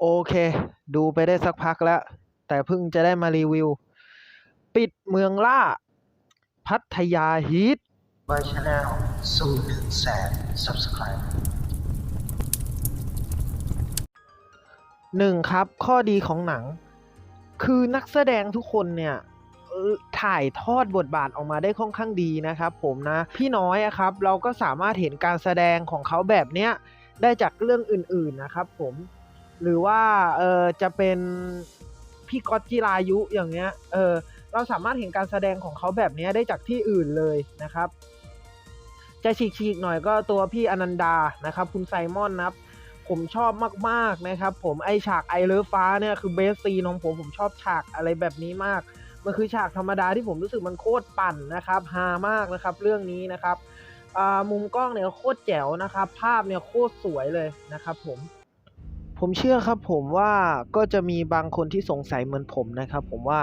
โอเค ดูไปได้สักพักแล้ว แต่เพิ่งจะได้มารีวิว ปิดเมืองล่า พัทยาฮีทบอยชาแนลสู่หนึ่งแสน subscribe หนึ่งครับ ข้อดีของหนัง คือนักแสดงทุกคนเนี่ยเอ่อถ่ายทอดบทบาทออกมาได้ค่อนข้างดีนะครับผมนะ พี่น้อยอะครับ เราก็สามารถเห็นการแสดงของเขาแบบเนี้ยได้จากเรื่องอื่นๆนะครับผม หรือว่าเออจะเป็นพี่ก๊อตจิรายุอย่างเงี้ยเออเราสามารถเห็นการแสดงของเขาแบบนี้ได้จากที่อื่นเลยนะครับ จะฉีกๆหน่อยก็ตัวพี่อนันดานะครับ คุณไซมอนนะครับผมชอบมากๆนะครับ ผมไอฉากไอเลิฟฟ้าเนี่ยคือเบสซีนของผมผมชอบฉากอะไรแบบนี้มาก มันคือฉากธรรมดาที่ผมรู้สึกมันโคตรปั่นนะครับฮามากนะครับ เรื่องนี้นะครับมุมกล้องเนี่ยโคตรแจ๋วนะครับ ภาพเนี่ยโคตรสวยเลยนะครับ ผม ผมเชื่อครับผมว่าก็จะมีบางคนที่สงสัยเหมือนผมนะครับ ผมว่า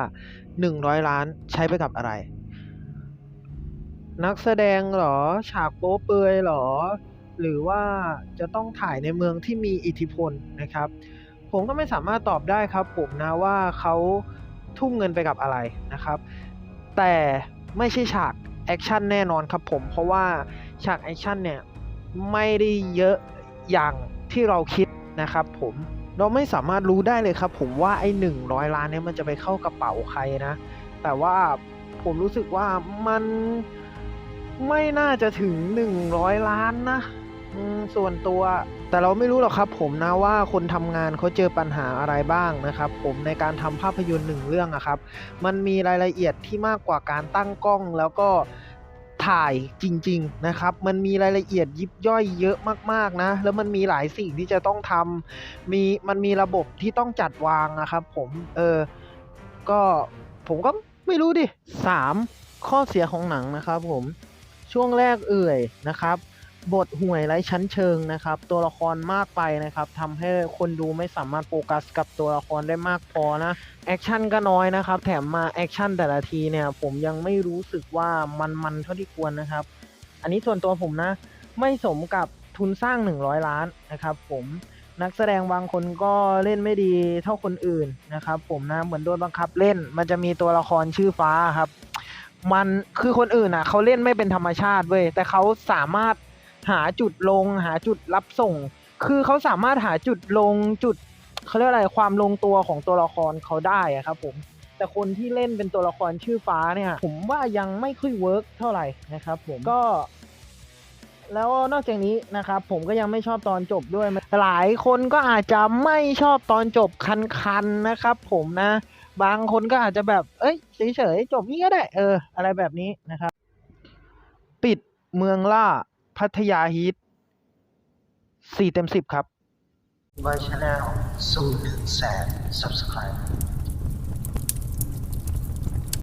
100 ล้านใช้ไปกับอะไร นักแสดงหรอ ฉากโป๊เปลือยหรอ หรือว่าจะต้องถ่ายในเมืองที่มีอิทธิพลนะครับ ผมก็ไม่สามารถตอบได้ครับ ผมนะว่าเขาทุ่มเงินไปกับอะไรนะครับ แต่ไม่ใช่ฉากแอคชั่นแน่นอนครับผม เพราะว่าฉากแอคชั่นเนี่ยไม่ได้เยอะอย่างที่เราคิด นะครับผมเราไม่สามารถรู้ได้เลยครับ ผมว่าไอ้หนึ่งร้อยล้านเนี่ยมันจะไปเข้ากระเป๋าใครนะ แต่ว่าผมรู้สึกว่ามันไม่น่าจะถึง100ล้านนะส่วนตัวแต่เราไม่รู้หรอกครับ ผมนะว่าคนทำงานเขาเจอปัญหาอะไรบ้างนะครับ ผมในการทำภาพยนตร์หนึ่งเรื่องอะครับ มันมีรายละเอียดที่มากกว่าการตั้งกล้องแล้วก็ ถ่ายจริง ๆนะครับ มันมีรายละเอียดยิบย่อยเยอะมากๆนะ แล้วมันมีหลายสิ่งที่จะต้องทำมีมันมีระบบที่ต้องจัดวางนะครับผมเออก็ผมก็ไม่รู้ดิสามข้อเสียของหนังนะครับผมช่วงแรกเอื่อยนะครับ บทห่วยไร้ชั้นเชิงนะครับ ตัวละครมากไปนะครับทำให้คนดูไม่สามารถโฟกัสกับตัวละครได้มากพอนะแอคชั่นก็น้อยนะครับ แถมมาแอคชั่นแต่ละทีเนี่ย ผมยังไม่รู้สึกว่ามันมันเท่าที่ควรนะครับ อันนี้ส่วนตัวผมนะ ไม่สมกับทุนสร้าง 100 ล้านนะครับผมนักแสดงบางคนก็เล่นไม่ดีเท่าคนอื่นนะครับ ผมนะเหมือนโดนบังคับเล่น มันจะมีตัวละครชื่อฟ้าครับ มันคือคนอื่นอะเขาเล่นไม่เป็นธรรมชาติเว้ยแต่เขาสามารถ หาจุดลง หาจุดรับส่ง คือเขาสามารถหาจุดลงจุดเขาเรียกอะไรความลงตัวของตัวละครเขาได้อะครับผมแต่คนที่เล่นเป็นตัวละครชื่อฟ้าเนี่ย ผมว่ายังไม่ค่อยเวิร์กเท่าไหร่นะครับ ผมก็ แล้วนอกจากนี้นะครับ ผมก็ยังไม่ชอบตอนจบด้วย หลายคนก็อาจจะไม่ชอบตอนจบคันๆนะครับ ผมนะ บางคนก็อาจจะแบบ เอ้ยเฉยๆจบนี้ก็ได้ เออ อะไรแบบนี้นะครับ ปิดเมืองล่า พัทยาฮีทสี่เต็มสิบครับบอยชาแนลสู่หนึ่งแสน subscribe